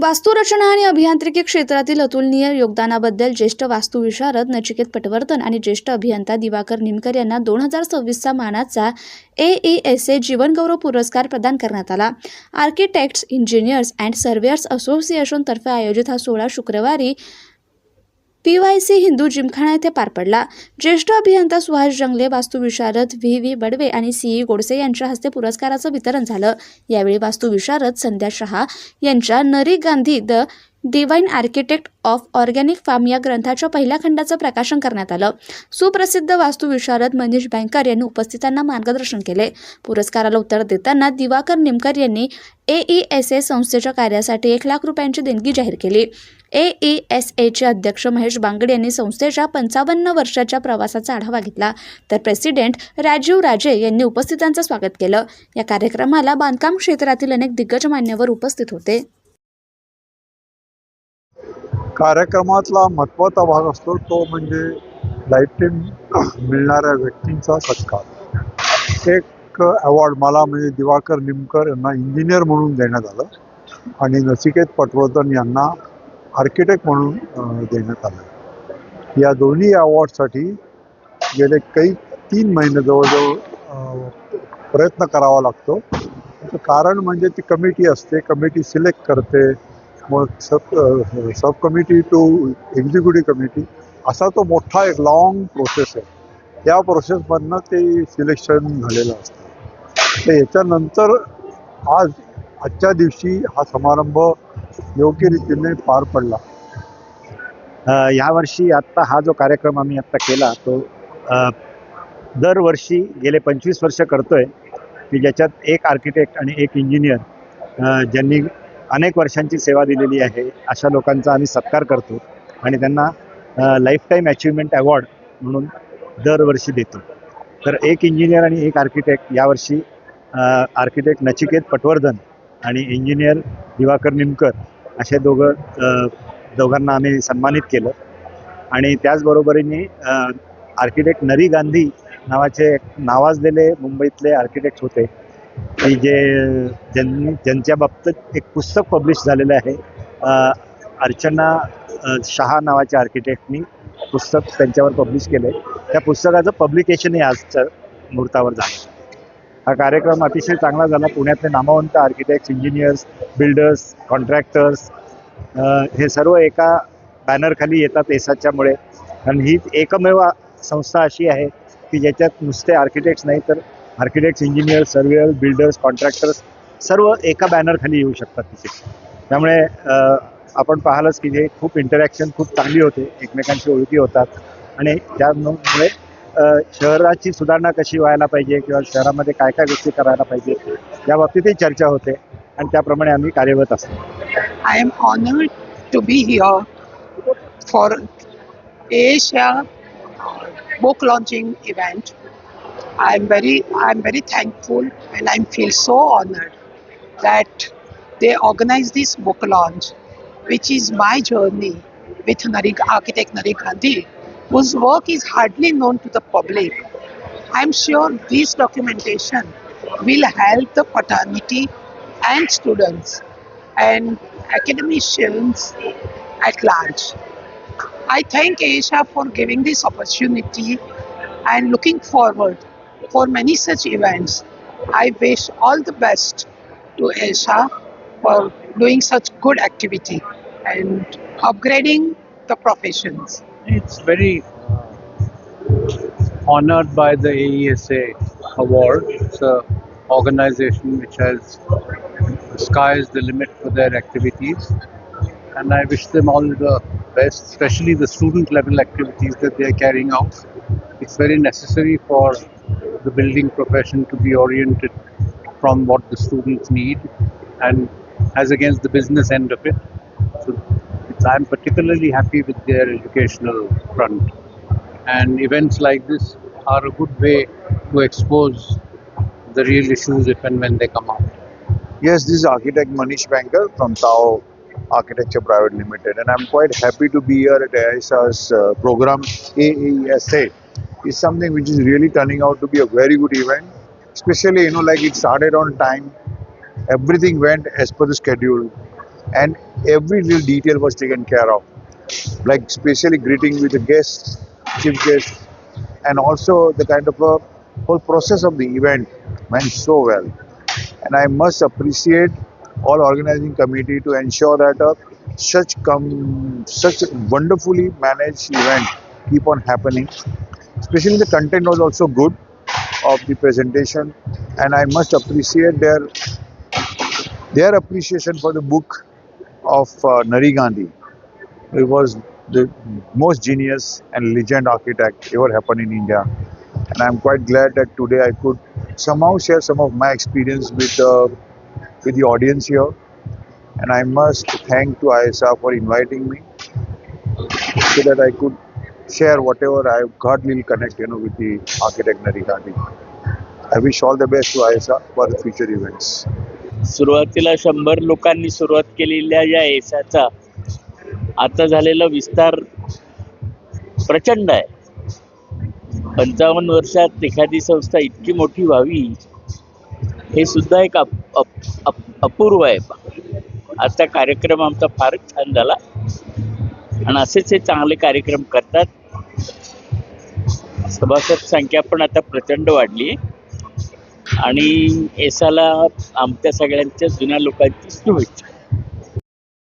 वास्तुरचना आणि अभियांत्रिकी क्षेत्रातील अतुलनीय योगदानाबद्दल ज्येष्ठ वास्तुविशारद नचिकेत पटवर्धन आणि ज्येष्ठ अभियंता दिवाकर निमकर यांना दोन हजार सव्वीसचा मानाचा ए ई एस ए जीवनगौरव पुरस्कार प्रदान करण्यात आला. आर्किटेक्ट्स इंजिनियर्स अँड सर्वेअर्स असोसिएशनतर्फे आयोजित हा सोहळा शुक्रवारी P Y C Hindu Gymkhana येथे पार पडला. ज्येष्ठ अभियंता सुहास जंगले वास्तुविशारद व्ही व्ही बडवे आणि सीई गोडसे यांच्या हस्ते पुरस्काराचं वितरण झालं. यावेळी वास्तुविशारद संध्या शहा यांच्या Nari Gandhi the divine architect of organic farm या ग्रंथाच्या पहिल्या खंडाचं प्रकाशन करण्यात आलं. सुप्रसिद्ध वास्तुविशारद मनीष बँकर यांनी उपस्थितांना मार्गदर्शन केले. पुरस्काराला उत्तर देताना दिवाकर निमकर यांनी ए ई एस ए संस्थेच्या कार्यासाठी एक लाख रुपयांची देणगी जाहीर केली. ए ई एस एचे अध्यक्ष महेश बांगडे यांनी संस्थेच्या पंचावन्न वर्षाच्या प्रवासाचा आढावा घेतला. तर प्रेसिडेंट राजीव राजे यांनी उपस्थितांचं स्वागत केलं. या कार्यक्रमाला बांधकाम क्षेत्रातील अनेक दिग्गज मान्यवर उपस्थित होते. कार्यक्रमातला महत्त्वाचा भाग असतो तो म्हणजे लाईफ लाईफटाईम मिळणाऱ्या व्यक्तींचा सत्कार. एक अवॉर्ड मला म्हणजे दिवाकर निमकर यांना इंजिनियर म्हणून देण्यात आलं. आणि नचिकेत पटवर्धन यांना आर्किटेक्ट म्हणून देण्यात आलं. या दोन्ही अवॉर्डसाठी गेले काही तीन महिने जवळजवळ प्रयत्न करावा लागतो. कारण म्हणजे ती कमिटी असते कमिटी सिलेक्ट करते मग sub sub committee to executive committee असा तो मोठा एक लॉंग प्रोसेस आहे. त्या प्रोसेसमधनं ते सिलेक्शन झालेलं असतं. तर याच्यानंतर आज आजच्या दिवशी हा समारंभ योग्य रीतीने पार पडला. यावर्षी आत्ता हा जो कार्यक्रम आम्ही आत्ता केला तो दरवर्षी गेले पंचवीस वर्ष करतोय की ज्याच्यात एक आर्किटेक्ट आणि एक इंजिनियर ज्यांनी अनेक वर्षांची सेवा दिलेली आहे अशा लोकांचा आम्ही सत्कार करतो आणि त्यांना लाईफ टाईम अचिव्हमेंट अवॉर्ड म्हणून दरवर्षी देतो. तर एक इंजिनियर आणि एक आर्किटेक्ट यावर्षी आर्किटेक्ट नचिकेत पटवर्धन आणि इंजिनियर दिवाकर निमकर असे दोघं दोघांना आम्ही सन्मानित केलं. आणि त्याचबरोबरीने आर्किटेक्ट नरी गांधी नावाचे नावाजलेले मुंबईतले आर्किटेक्ट होते. की जे ज्यांनी ज्यांच्या बाबतीत एक पुस्तक पब्लिश झालेलं आहे. अर्चना शहा नावाच्या आर्किटेक्टनी पुस्तक त्यांच्यावर पब्लिश केलं त्या पुस्तकाचं पब्लिकेशनही आजच्या मुहूर्तावर झालं. हा कार्यक्रम अतिशय चांगला झाला. पुण्यातले नामवंत आर्किटेक्ट्स इंजिनियर्स बिल्डर्स कॉन्ट्रॅक्टर्स हे सर्व एका बॅनरखाली येतात एसाच्यामुळे कारण ही एकमेव संस्था अशी आहे की ज्याच्यात नुसते आर्किटेक्ट्स नाही तर architects engineers surveyor builders contractors सर्व एका बॅनरखाली येऊ शकतात तिथे. त्यामुळे आपण पाहालच की हे खूप इंटरॅक्शन खूप चांगली होते एकमेकांची ओळखी होतात. आणि त्यामुळे शहराची सुधारणा कशी व्हायला पाहिजे किंवा शहरामध्ये काय काय गोष्टी करायला पाहिजे या बाबतीतही चर्चा होते आणि त्याप्रमाणे आम्ही कार्यरत असतो. I am honoured to be here for Asia book launching event I am very I am very thankful and I am feel so honoured that they organise this book launch which is my journey with Nari architect Nari Gandhi whose work is hardly known to the public. I'm sure this documentation will help the fraternity and students and academicians at large. I thank Asia for giving this opportunity and looking forward for many such events. I wish all the best to Asia for doing such good activity and upgrading the professions. It's very uh, honored by the AESA award. It's an organization which has the sky is the limit for their activities, and I wish them all the best, especially the student level activities that they are carrying out. It's very necessary for the building profession to be oriented from what the students need and as against the business end of it. I'm particularly happy with their educational front. And events like this are a good way to expose the real issues if and when they come out. Yes, this is architect Manish Banker from Tao Architecture Private Limited, and I'm quite happy to be here at AISA's uh, program AASA. It's something which is really turning out to be a very good event, especially you know like it started on time, everything went as per the schedule. And every little detail was taken care of. Like especially greeting with the guests, chief guests, and also the kind of a whole process of the event went so well. And I must appreciate all organizing committee to ensure that uh, such com- such wonderfully managed event keep on happening. Especially the content was also good of the presentation, and I must appreciate their their appreciation for the book of uh, Nari Gandhi. It was the most genius and legend architect ever happened in India, and I'm quite glad that today I could somehow share some of my experience with uh, with the audience here. And I must thank to ISA for inviting me so that I could share whatever I've got little connect, you know, with the architect Nari Gandhi. I wish all the best to ISA for the future events. सुरुवातीला शंभर लोकांनी सुरुवात केलेल्या या एसाचा आता झालेला विस्तार प्रचंड आहे. पंचावन्न वर्षात एखादी संस्था इतकी मोठी व्हावी हे सुद्धा एक अप, अप, अपूर्व आहे. आजचा कार्यक्रम आमचा फारच छान झाला. आणि असेच हे चांगले कार्यक्रम करतात. सभासद संख्या पण आता प्रचंड वाढली आहे. आणि एसाला आमच्या सगळ्यांच्या जुन्या लोकांची शुभेच्छा.